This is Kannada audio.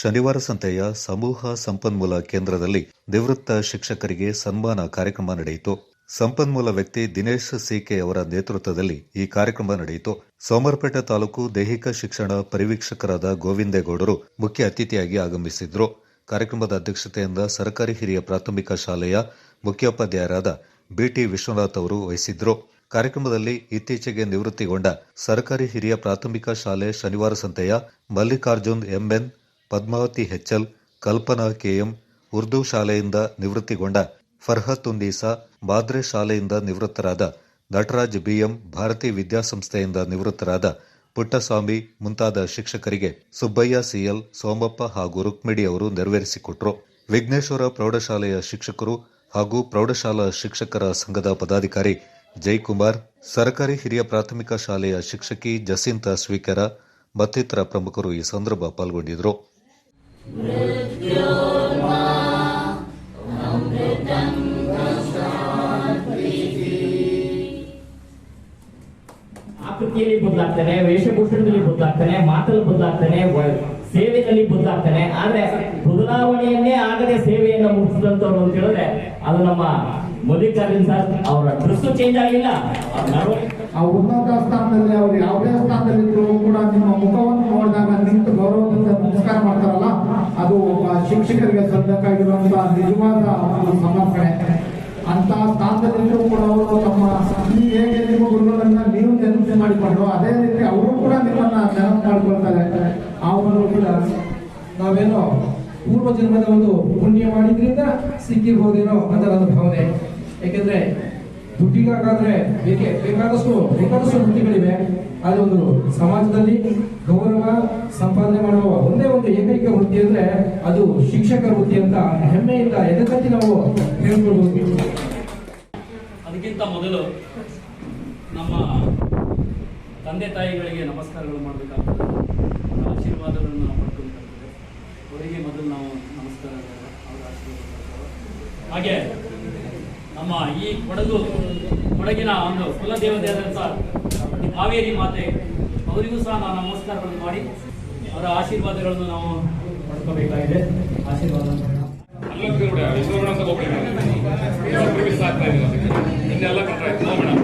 ಶನಿವಾರ ಸಂತೆಯ ಸಮೂಹ ಸಂಪನ್ಮೂಲ ಕೇಂದ್ರದಲ್ಲಿ ನಿವೃತ್ತ ಶಿಕ್ಷಕರಿಗೆ ಸನ್ಮಾನ ಕಾರ್ಯಕ್ರಮ ನಡೆಯಿತು. ಸಂಪನ್ಮೂಲ ವ್ಯಕ್ತಿ ದಿನೇಶ್ ಸಿಕೆ ಅವರ ನೇತೃತ್ವದಲ್ಲಿ ಈ ಕಾರ್ಯಕ್ರಮ ನಡೆಯಿತು. ಸೋಮರಪೇಟೆ ತಾಲೂಕು ದೈಹಿಕ ಶಿಕ್ಷಣ ಪರಿವೀಕ್ಷಕರಾದ ಗೋವಿಂದೇಗೌಡರು ಮುಖ್ಯ ಅತಿಥಿಯಾಗಿ ಆಗಮಿಸಿದ್ರು. ಕಾರ್ಯಕ್ರಮದ ಅಧ್ಯಕ್ಷತೆಯಿಂದ ಸರ್ಕಾರಿ ಹಿರಿಯ ಪ್ರಾಥಮಿಕ ಶಾಲೆಯ ಮುಖ್ಯೋಪಾಧ್ಯಾಯರಾದ ಬಿಟಿ ವಿಶ್ವನಾಥ್ ಅವರು ವಹಿಸಿದ್ರು. ಕಾರ್ಯಕ್ರಮದಲ್ಲಿ ಇತ್ತೀಚೆಗೆ ನಿವೃತ್ತಿಗೊಂಡ ಸರ್ಕಾರಿ ಹಿರಿಯ ಪ್ರಾಥಮಿಕ ಶಾಲೆ ಶನಿವಾರ ಸಂತೆಯ ಮಲ್ಲಿಕಾರ್ಜುನ್ ಎಂಎನ್ ಪದ್ಮಾವತಿ ಹೆಚ್ಚಲ್, ಕಲ್ಪನಾ ಕೆಎಂ, ಉರ್ದು ಶಾಲೆಯಿಂದ ನಿವೃತ್ತಿಗೊಂಡ ಫರ್ಹತ್ ಉನ್ನೀಸಾ ಬಾದ್ರೆ ಶಾಲೆಯಿಂದ ನಿವೃತ್ತರಾದ ನಟರಾಜ್ ಬಿಎಂ, ಭಾರತಿ ವಿದ್ಯಾಸಂಸ್ಥೆಯಿಂದ ನಿವೃತ್ತರಾದ ಪುಟ್ಟಸ್ವಾಮಿ ಮುಂತಾದ ಶಿಕ್ಷಕರಿಗೆ ಸುಬ್ಬಯ್ಯ ಸಿಎಲ್, ಸೋಮಪ್ಪ ಹಾಗೂ ರುಕ್ಮಿಡಿ ಅವರು ನೆರವೇರಿಸಿಕೊಟ್ರು. ವಿಘ್ನೇಶ್ವರ ಪ್ರೌಢಶಾಲೆಯ ಶಿಕ್ಷಕರು ಹಾಗೂ ಪ್ರೌಢಶಾಲಾ ಶಿಕ್ಷಕರ ಸಂಘದ ಪದಾಧಿಕಾರಿ ಜೈಕುಮಾರ್, ಸರ್ಕಾರಿ ಹಿರಿಯ ಪ್ರಾಥಮಿಕ ಶಾಲೆಯ ಶಿಕ್ಷಕಿ ಜಸಿಂತ ಸ್ವೀಕರ, ಮತ್ತಿತರ ಪ್ರಮುಖರು ಈ ಸಂದರ್ಭ ಪಾಲ್ಗೊಂಡಿದ್ದರು ಆಕೃತಿಯಲ್ಲಿ ಬದಲಾಗ್ತಾನೆ, ವೇಷಭೂಷಣದಲ್ಲಿ ಬದಲಾಗ್ತಾನೆ, ಮಾತಲ್ಲಿ ಬದಲಾಗ್ತಾನೆ ಸೇವೆಯಲ್ಲಿ ಬದಲಾಗ್ತಾನೆ. ಆದ್ರೆ ಬದಲಾವಣೆಯನ್ನೇ ಆಗದೆ ಸೇವೆಯನ್ನ ಮುಗಿಸಿದಂತವ್ರು ಅಂತ ಹೇಳಿದ್ರೆ ಅದು ನಮ್ಮ ಮಲ್ಲಿಕಾರ್ಜುನ್ ಸರ್ ಅವರ ಡ್ರೆಸ್ ಚೇಂಜ್ ಆಗಿಲ್ಲ. ಉನ್ನತ ಸ್ಥಾನದಲ್ಲಿ ಅವ್ರು ಯಾವುದೇ ಮಾಡ್ತಾರಲ್ಲ, ಅದು ಒಬ್ಬ ಶಿಕ್ಷಕರಿಗೆ ಸಲ್ಲಬೇಕಾಗಿರುವಂತಹ ನಿಜವಾದ ಒಂದು ಸಮರ್ಪಣೆ. ಅಂತ ಸ್ಥಾನದಲ್ಲಿದ್ರು ಕೂಡ ಅವರು ತಮ್ಮ ನೀವು ಹೇಗೆ ನಿಮ್ಮ ಗುರುಗಳನ್ನ ನೀವು ನೆನಪು ಮಾಡಿಕೊಂಡು ಅದೇ ರೀತಿ ಅವರು ಕೂಡ ನಿಮ್ಮನ್ನ ನೆನಪು ಮಾಡ್ಕೊಳ್ತಾರೆ. ಆ ಒಂದು ಕೂಡ ನಾವೇನೋ ಪೂರ್ವ ಜನ್ಮದ ಒಂದು ಪುಣ್ಯ ಮಾಡಿದ್ರಿಂದ ಸಿಕ್ಕಿರ್ಬೋದೇನೋ ಅಂತ ನನ್ನ ಭಾವನೆ. ಯಾಕೆಂದ್ರೆ ದುಡ್ಡಿಗಾದ್ರೆ ಬೇಕೆ, ಬೇಕಾದಷ್ಟು ಬೇಕಾದಷ್ಟು ವೃತ್ತಿಗಳಿವೆ ಆದ್ರೆ ಒಂದು ಸಮಾಜದಲ್ಲಿ ಗೌರವ, ಸಂಪಾದನೆ ಮಾಡುವ ಏಕೈಕ ವೃತ್ತಿ ಅಂದ್ರೆ ಅದು ಶಿಕ್ಷಕ ವೃತ್ತಿ ಅಂತ ಹೆಮ್ಮೆಯಿಂದ ಎದೆತಟ್ಟಿ ನಾವು ಹೇಳ್ಕೊಳ್ಬಹುದು ಅದಕ್ಕಿಂತ ಮೊದಲು ನಮ್ಮ ತಂದೆ ತಾಯಿಗಳಿಗೆ ನಮಸ್ಕಾರಗಳು ಮಾಡಬೇಕಾಗ್ತದೆ. ಆಶೀರ್ವಾದಗಳನ್ನು ನಾವು ಪಡ್ಕೊಬೇಕಾಗ್ತದೆ ಅವರಿಗೆ ಮೊದಲು ನಾವು ನಮಸ್ಕಾರ ಹಾಗೆ ನಮ್ಮ ಈ ಕೊಡಗು, ಕೊಡಗಿನ ಒಂದು ಕುಲದೇವತೆಯಾದಂಥ ಕಾವೇರಿ ಮಾತೆ, ಅವರಿಗೂ ಸಹ ನಾವು ನಮಸ್ಕಾರಗಳನ್ನು ಮಾಡಿ ಅವರ ಆಶೀರ್ವಾದಗಳನ್ನು ನಾವು ಪಡ್ಕೋಬೇಕಾಗಿದೆ ಆಶೀರ್ವಾದ ಅಲ್ಲ ಕೂಡ ವಿಶ್ವಗಣ ಅಂತ ಹೋಗ್ಬಿಡಿ ಇನ್ನೆಲ್ಲ ಕಂಡ್ರೆ ಆಯ್ತು